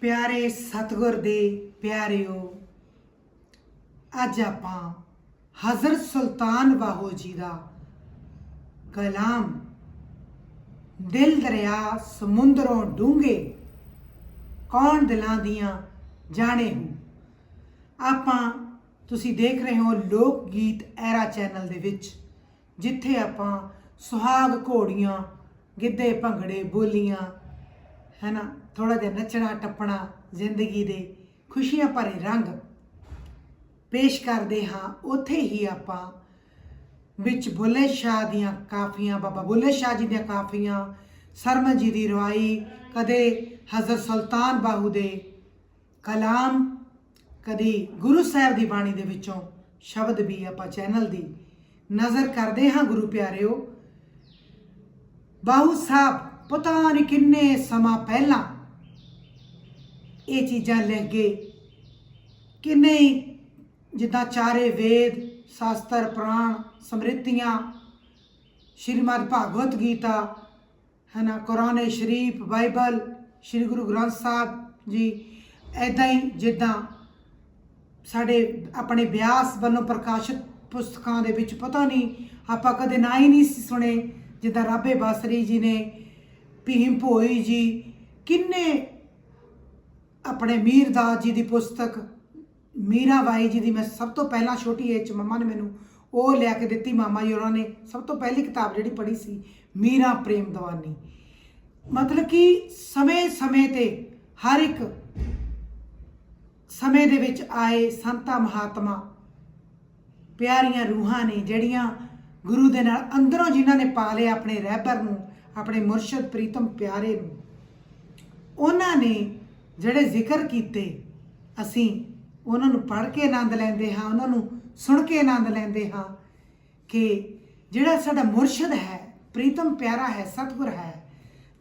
ਪਿਆਰੇ ਸਤਿਗੁਰ ਦੇ ਪਿਆਰਿਓ, ਅੱਜ ਆਪਾਂ ਹਜ਼ਰ ਸੁਲਤਾਨ ਬਾਹੋ ਜੀ ਦਾ ਕਲਾਮ ਦਿਲ ਦਰਿਆ ਸਮੁੰਦਰੋਂ ਡੂੰਘੇ ਕੌਣ ਦਿਲਾਂ ਦੀਆਂ ਜਾਣੇ ਹੂੰ। ਆਪਾਂ ਤੁਸੀਂ ਦੇਖ ਰਹੇ ਹੋ ਲੋਕ ਗੀਤ ਐਰਾ ਚੈਨਲ ਦੇ ਵਿੱਚ, ਜਿੱਥੇ ਆਪਾਂ ਸੁਹਾਗ ਘੋੜੀਆਂ, ਗਿੱਧੇ ਭੰਗੜੇ ਬੋਲੀਆਂ, ਹੈ ਨਾ? ਥੋੜਾ ਜਿਹਾ ਨੱਚਣਾ, ਟੱਪਣਾ, ਜ਼ਿੰਦਗੀ ਦੇ ਖੁਸ਼ੀਆਂ ਭਰੇ ਰੰਗ ਪੇਸ਼ ਕਰਦੇ ਹਾਂ। ਉੱਥੇ ਹੀ ਆਪਾਂ ਵਿੱਚ ਬੁੱਲੇ ਸ਼ਾਹ ਦੀਆਂ ਕਾਫੀਆਂ, ਬਾਬਾ ਬੁੱਲੇ ਸ਼ਾਹ ਜੀ ਦੀਆਂ ਕਾਫੀਆਂ, ਸਰਮਨ ਜੀ ਦੀ ਰਵਾਈ, ਕਦੇ ਹਜ਼ਰਤ ਸੁਲਤਾਨ ਬਾਹੂ ਦੇ ਕਲਾਮ, ਕਦੀ ਗੁਰੂ ਸਾਹਿਬ ਦੀ ਬਾਣੀ ਦੇ ਵਿੱਚੋਂ ਸ਼ਬਦ ਵੀ ਆਪਾਂ ਚੈਨਲ ਦੀ ਨਜ਼ਰ ਕਰਦੇ ਹਾਂ, ਗੁਰੂ ਪਿਆਰਿਓ। ਬਾਹੂ ਸਾਹਿਬ, ਪਤਾ ਨਹੀਂ ਕਿੰਨੇ ਸਮਾਂ ਪਹਿਲਾਂ ਇਹ ਚੀਜ਼ਾਂ ਲਿਖ ਗਏ ਕਿੰਨੇ ਹੀ ਜਿੱਦਾਂ ਚਾਰੇ ਵੇਦ, ਸ਼ਾਸਤਰ, ਪ੍ਰਾਣ, ਸਮ੍ਰਿਤੀਆਂ, ਸ਼੍ਰੀਮਦ ਭਾਗਵਤ ਗੀਤਾ ਹੈ ਨਾ ਕੁਰਾਨ ਸ਼ਰੀਫ, ਬਾਈਬਲ, ਸ਼੍ਰੀ ਗੁਰੂ ਗ੍ਰੰਥ ਸਾਹਿਬ ਜੀ ਐਦਾਂ ਹੀ ਜਿੱਦਾਂ ਸਾਡੇ ਆਪਣੇ ਬਿਆਸ ਵੱਲੋਂ ਪ੍ਰਕਾਸ਼ਿਤ ਪੁਸਤਕਾਂ ਦੇ ਵਿੱਚ ਪਤਾ ਨਹੀਂ, ਆਪਾਂ ਕਦੇ ਨਾ ਹੀ ਨਹੀਂ ਸੀ ਸੁਣੇ, ਜਿੱਦਾਂ ਰਾਬੇ ਬਾਸਰੀ ਜੀ ਨੇ, ਭੀਮ ਭੋਈ ਜੀ, ਕਿੰਨੇ ਆਪਣੇ ਮੀਰ ਦਾਸ ਜੀ ਦੀ ਪੁਸਤਕ, ਮੀਰਾ ਬਾਈ ਜੀ ਦੀ ਮੈਂ ਸਭ ਤੋਂ ਪਹਿਲਾਂ ਛੋਟੀ ਏਜ ਚ ਮੰਮਾ ਨੇ ਮੈਨੂੰ ਉਹ ਲੈ ਕੇ ਦਿੱਤੀ, ਮਾਮਾ ਜੀ ਉਹਨਾਂ ਨੇ ਸਭ ਤੋਂ ਪਹਿਲੀ ਕਿਤਾਬ ਜਿਹੜੀ ਪੜ੍ਹੀ ਸੀ, ਮੀਰਾ ਪ੍ਰੇਮ ਦਵਾਨੀ। ਮਤਲਬ ਕਿ ਸਮੇਂ-ਸਮੇਂ ਤੇ ਹਰ ਇੱਕ ਸਮੇਂ ਦੇ ਵਿੱਚ ਆਏ ਸੰਤਾ, ਮਹਾਤਮਾ, ਪਿਆਰੀਆਂ ਰੂਹਾਂ ਨੇ ਜਿਹੜੀਆਂ ਗੁਰੂ ਦੇ ਨਾਲ ਅੰਦਰੋਂ ਜਿਨ੍ਹਾਂ ਨੇ ਪਾ ਲਿਆ ਆਪਣੇ ਰਹਿਬਰ ਨੂੰ, ਆਪਣੇ ਮੁਰਸ਼ਿਦ, ਪ੍ਰੀਤਮ, ਪਿਆਰੇ ਨੂੰ, ਉਹਨਾਂ ਨੇ ਜਿਹੜੇ ਜ਼ਿਕਰ ਕੀਤੇ, ਅਸੀਂ ਉਹਨਾਂ ਨੂੰ ਪੜ੍ਹ ਕੇ ਆਨੰਦ ਲੈਂਦੇ ਹਾਂ, ਉਹਨਾਂ ਨੂੰ ਸੁਣ ਕੇ ਆਨੰਦ ਲੈਂਦੇ ਹਾਂ ਕਿ ਜਿਹੜਾ ਸਾਡਾ ਮੁਰਸ਼ਿਦ ਹੈ, ਪ੍ਰੀਤਮ ਪਿਆਰਾ ਹੈ, ਸਤਿਗੁਰ ਹੈ,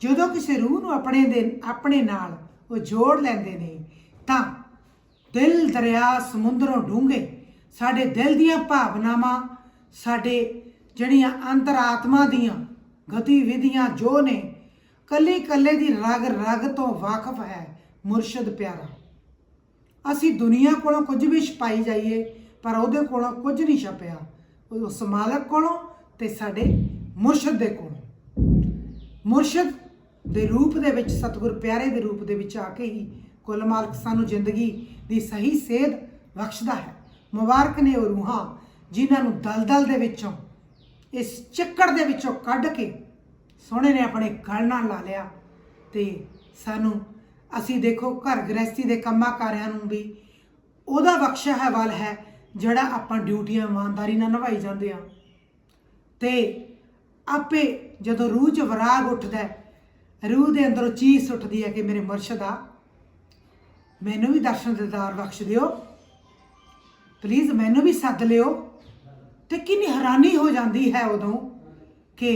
ਜਦੋਂ ਕਿਸੇ ਰੂਹ ਨੂੰ ਆਪਣੇ ਦੇ, ਆਪਣੇ ਨਾਲ ਉਹ ਜੋੜ ਲੈਂਦੇ ਨੇ, ਤਾਂ ਦਿਲ ਦਰਿਆ ਸਮੁੰਦਰੋਂ ਡੂੰਘੇ ਸਾਡੇ ਦਿਲ ਦੀਆਂ ਭਾਵਨਾਵਾਂ, ਸਾਡੇ ਜਿਹੜੀਆਂ ਅੰਤਰਾਤਮਾ ਦੀਆਂ ਗਤੀਵਿਧੀਆਂ ਜੋ ਨੇ ਕੱਲੇ ਕੱਲੇ ਦੀ ਰਗ ਰਗ ਤੋਂ ਵਾਕਿਫ ਹੈ। ਮੁਰਸ਼ਿਦ ਪਿਆਰਾ। ਅਸੀਂ ਦੁਨੀਆ ਕੋਲੋਂ ਕੁਝ ਵੀ ਛਪਾਈ ਜਾਈਏ, ਪਰ ਉਹਦੇ ਕੋਲੋਂ ਕੁਝ ਨਹੀਂ ਛਪਿਆ। ਉਸ ਮਾਲਕ ਕੋਲੋਂ ਤੇ ਸਾਡੇ ਮੁਰਸ਼ਿਦ ਦੇ ਕੋਲੋਂ। ਮੁਰਸ਼ਿਦ ਦੇ ਰੂਪ ਦੇ ਵਿੱਚ, ਸਤਿਗੁਰ ਪਿਆਰੇ ਦੇ ਰੂਪ ਦੇ ਵਿੱਚ ਆ ਕੇ ਹੀ ਕੁੱਲ ਮਾਲਕ ਸਾਨੂੰ ਜ਼ਿੰਦਗੀ ਦੀ ਸਹੀ ਸੇਧ ਬਖਸ਼ਦਾ ਹੈ। ਮੁਬਾਰਕ ਨੇ ਉਹ ਰੂਹਾਂ ਜਿਨ੍ਹਾਂ ਨੂੰ ਦਲਦਲ ਦੇ ਵਿੱਚੋਂ, ਇਸ ਚੱਕੜ ਦੇ ਵਿੱਚੋਂ ਕੱਢ ਕੇ ਸੋਹਣੇ ਨੇ ਆਪਣੇ ਗਲ ਨਾਲ ਲਾ ਲਿਆ ਤੇ ਸਾਨੂੰ ਅਸੀਂ ਦੇਖੋ ਘਰ ਗ੍ਰਸਤੀ ਦੇ ਕੰਮਾਂ ਕਾਰਿਆਂ ਨੂੰ ਵੀ ਉਹਦਾ ਬਖਸ਼ਿਆ ਹੈ ਵੱਲ ਹੈ, ਜਿਹੜਾ ਆਪਾਂ ਡਿਊਟੀਆਂ ਇਮਾਨਦਾਰੀ ਨਾਲ ਨਿਭਾਈ ਜਾਂਦੇ ਆ। ਤੇ ਆਪੇ ਜਦੋਂ ਰੂਹ 'ਚ ਵਿਰਾਗ ਉੱਠਦਾ ਰੂਹ ਦੇ ਅੰਦਰੋਂ ਚੀਸ ਉੱਠਦੀ ਹੈ ਕਿ ਮੇਰੇ ਮੁਰਸ਼ਿਦ ਆ, ਮੈਨੂੰ ਵੀ ਦਰਸ਼ਨ ਦਿਦਾਰ ਬਖਸ਼ ਦਿਓ। ਪਲੀਜ਼ ਮੈਨੂੰ ਵੀ ਸੱਦ ਲਿਓ। ਤੇ ਕਿੰਨੀ ਹੈਰਾਨੀ ਹੋ ਜਾਂਦੀ ਹੈ ਉਦੋਂ ਕਿ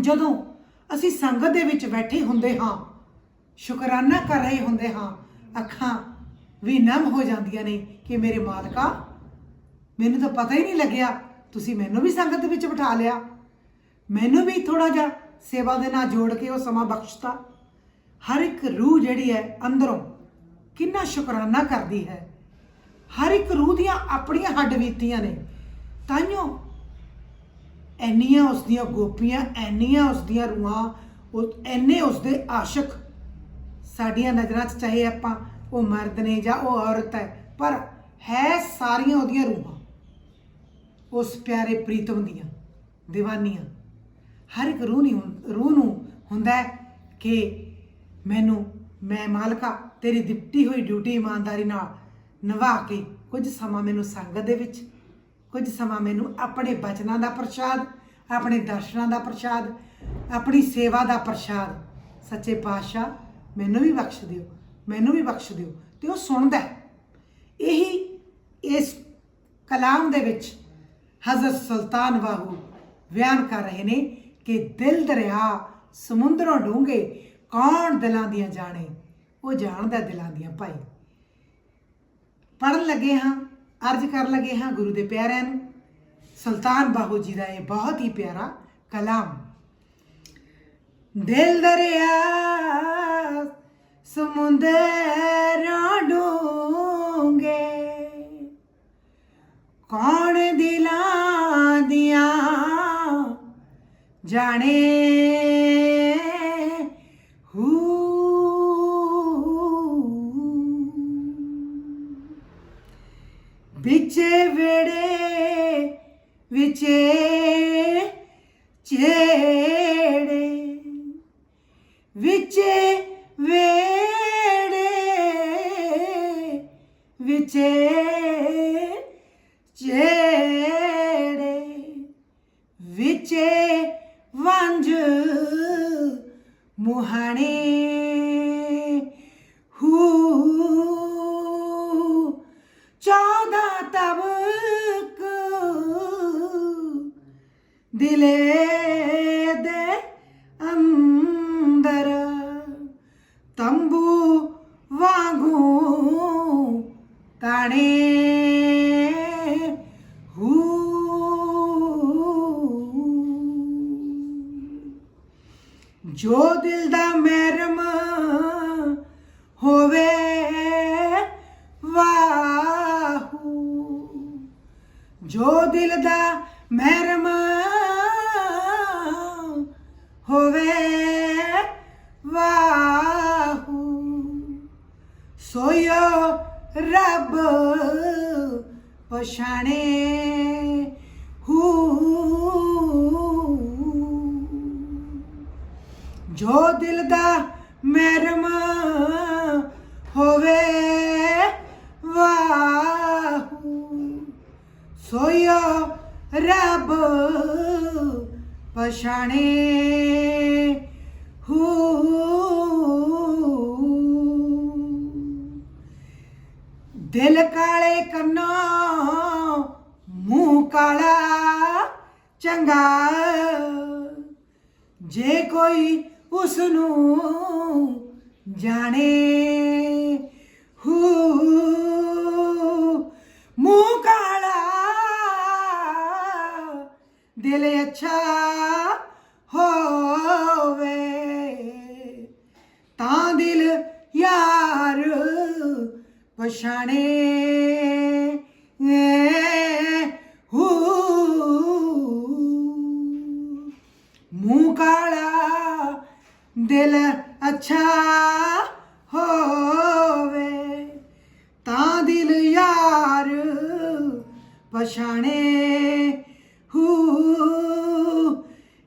ਜਦੋਂ ਅਸੀਂ ਸੰਗਤ ਦੇ ਵਿੱਚ ਬੈਠੇ ਹੁੰਦੇ ਹਾਂ ਸ਼ੁਕਰਾਨਾ ਕਰ ਰਹੇ ਹੁੰਦੇ ਹਾਂ। ਅੱਖਾਂ ਵੀ ਨਮ ਹੋ ਜਾਂਦੀਆਂ ਨੇ ਕਿ ਮੇਰੇ ਮਾਲਕਾ, ਮੈਨੂੰ ਤਾਂ ਪਤਾ ਹੀ ਨਹੀਂ ਲੱਗਿਆ, ਤੁਸੀਂ ਮੈਨੂੰ ਵੀ ਸੰਗਤ ਵਿੱਚ ਬਿਠਾ ਲਿਆ। ਮੈਨੂੰ ਵੀ ਥੋੜਾ ਜਿਹਾ ਸੇਵਾ ਦੇ ਨਾਲ ਜੋੜ ਕੇ ਉਹ ਸਮਾਂ ਬਖਸ਼ਤਾ। ਹਰ ਇੱਕ ਰੂਹ ਜਿਹੜੀ ਹੈ ਅੰਦਰੋਂ ਕਿੰਨਾ ਸ਼ੁਕਰਾਨਾ ਕਰਦੀ ਹੈ। ਹਰ ਇੱਕ ਰੂਹ ਦੀਆਂ ਆਪਣੀਆਂ ਹੱਡ ਬੀਤੀਆਂ ਨੇ। ਤਾਈਓ ਐਨੀਆਂ ਉਸ ਦੀਆਂ ਗੋਪੀਆਂ ਐਨੀਆਂ ਉਸ ਦੀਆਂ ਰੂਹਾਂ, ਉਹ ਐਨੇ ਉਸ ਦੇ ਆਸ਼ਿਕ ਸਾਡੀਆਂ ਨਜ਼ਰਾਂ 'ਚ ਚਾਹੇ ਆਪਾਂ ਉਹ ਮਰਦ ਨੇ ਜਾਂ ਉਹ ਔਰਤ ਹੈ, ਪਰ ਹੈ ਸਾਰੀਆਂ ਉਹਦੀਆਂ ਰੂਹਾਂ। ਉਸ ਪਿਆਰੇ ਪ੍ਰੀਤਮ ਦੀਆਂ دیਵਾਨੀਆਂ ਹਰ ਇੱਕ ਰੂਹ ਨਹੀਂ ਹੁੰ- ਰੂਹ ਨੂੰ ਹੁੰਦਾ ਕਿ ਮੈਨੂੰ, ਮੈਂ ਮਾਲਕਾ, ਤੇਰੀ ਦਿੱਤੀ ਹੋਈ ਡਿਊਟੀ ਇਮਾਨਦਾਰੀ ਨਾਲ ਨਿਭਾ ਕੇ ਕੁਝ ਸਮਾਂ ਮੈਨੂੰ ਸੰਗਤ ਦੇ ਵਿੱਚ, ਕੁਝ ਸਮਾਂ ਮੈਨੂੰ ਆਪਣੇ ਬਚਨਾਂ ਦਾ ਪ੍ਰਸ਼ਾਦ, ਆਪਣੇ ਦਰਸ਼ਨਾਂ ਦਾ ਪ੍ਰਸ਼ਾਦ, ਆਪਣੀ ਸੇਵਾ ਦਾ ਪ੍ਰਸ਼ਾਦ। ਸੱਚੇ ਪਾਤਸ਼ਾਹ ਮੈਨੂੰ ਵੀ ਬਖਸ਼ ਦਿਓ, ਮੈਨੂੰ ਵੀ ਬਖਸ਼ ਦਿਓ ਤੇ ਉਹ ਸੁਣਦਾ ਇਹੀ ਇਸ ਕਲਾਮ ਦੇ ਵਿੱਚ ਹਜ਼ਰਤ ਸੁਲਤਾਨ ਬਾਹੂ ਬਿਆਨ ਕਰ ਰਹੇ ਨੇ ਕਿ ਦਿਲ ਦਰਿਆ ਸਮੁੰਦਰੋਂ ਡੂੰਘੇ ਕੌਣ ਦਿਲਾਂ ਦੀਆਂ ਜਾਣੇ, ਉਹ ਜਾਣਦਾ ਦਿਲਾਂ ਦੀਆਂ ਭਾਈ। ਪੜਨ ਲੱਗੇ ਹਾਂ, ਅਰਜ਼ ਕਰਨ ਲੱਗੇ ਹਾਂ ਗੁਰੂ ਦੇ ਪਿਆਰਿਆਂ ਨੂੰ। ਸੁਲਤਾਨ ਬਾਹੂ ਜੀ ਦਾ ਇਹ ਬਹੁਤ ਹੀ ਪਿਆਰਾ ਕਲਾਮ। ਦਿਲ ਦਰਿਆ ਸਮੁੰਦਰਾਂ ਡੂੰਘੇ। ਕੌਣ ਦਿਲਾਂ ਦੀਆਂ ਜਾਣੇ? ਹੂ। ਵਿਚੇ ਵੇੜੇ ਵਿਚੇ ਚੇੜੇ ਵਿਚੇ ਵੰਜ ਮੁਹਾਣੇ ਹੂ ਚੌਦਾ ਤਬਕ ਦਿਲੇ ਦੇ ਅੰਦਰ ਤੰਬੂ ਵਾਂਗੂ ਤਾਣੇ ਹੂ ਜੋ ਦਿਲ ਦਾ ਮਹਿਰਮ ਹੋਵੇ ਵਾਹੂ। ਜੋ ਦਿਲ ਦਾ ਮਹਿਰਮ ਹੋਵੇ ਵਾਹੂ ਸੋਇਓ ਰੱਬ ਪਛਾਣੇ। ਹੂ ਜੋ ਦਿਲ ਦਾ ਮਹਿਰਮ ਹੋਵੇ ਵਾਹੂ। ਸੋਇਓ ਰੱਬ ਪਛਾਣੇ। ਹੂ ਦਿਲ ਕਾਲੇ ਕੰਨੋਂ ਮੂੰਹ ਕਾਲਾ ਚੰਗਾ। ਜੇ ਕੋਈ ਉਸ ਨੂੰ ਜਾਣੇ ਹੂ ਮੂੰਹ ਕਾਲਾ ਦਿਲ ਅੱਛਾ ਹੋਵੇ ਤਾਂ ਦਿਲ ਯਾਰ ਪਛਾਣੇ ਹੂ ਮੂੰਹ ਕਾਲਾ, ਦਿਲ ਅੱਛਾ ਹੋਵੇ, ਤਾਂ ਦਿਲ ਯਾਰ ਪਛਾਣੇ ਹੂ।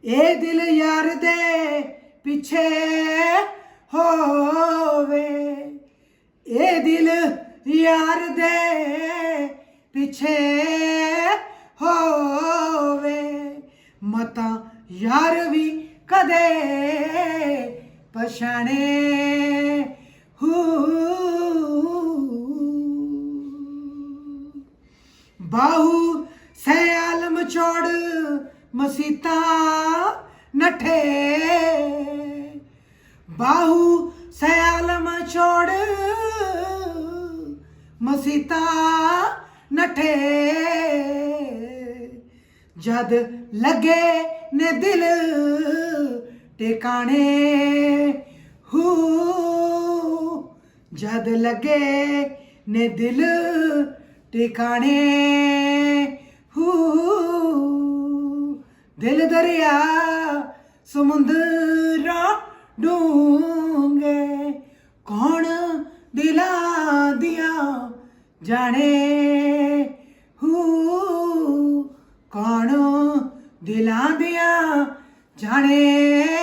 ਇਹ ਦਿਲ ਯਾਰ ਦੇ ਪਿੱਛੇ ਹੋਵੇ ਇਹ ਦਿਲ ਯਾਰ ਦੇ ਪਿੱਛੇ ਹੋਵੇ। ਮਤਾ ਯਾਰ ਵੀ ਕਦੇ ਪਛਾਣੇ ਹੂ। ਬਾਹੂ ਸਿਆਲਮ ਚੋੜ ਮਸੀਤਾ ਨਠੇ। ਬਾਹੂ ਸਿਆਲਮ ਛੋੜ ਮਸੀਤਾ ਨਠੇ। ਜਦ ਲੱਗੇ ਨੇ ਦਿਲ ਟਿਕਾਣੇ, ਹੂ। ਜਦ ਲੱਗੇ ਨੇ ਦਿਲ ਟਿਕਾਣੇ, ਹੂ। ਦਿਲ ਦਰਿਆ ਸਮੁੰਦਰਾਂ ਡੂੰਗੇ ਕੌਣ ਦਿਲਾਂ ਦੀਆਂ ਜਾਣੇ ਹੂ ਕੌਣ ਦਿਲਾਂ ਦੀਆਂ ਜਾਣੇ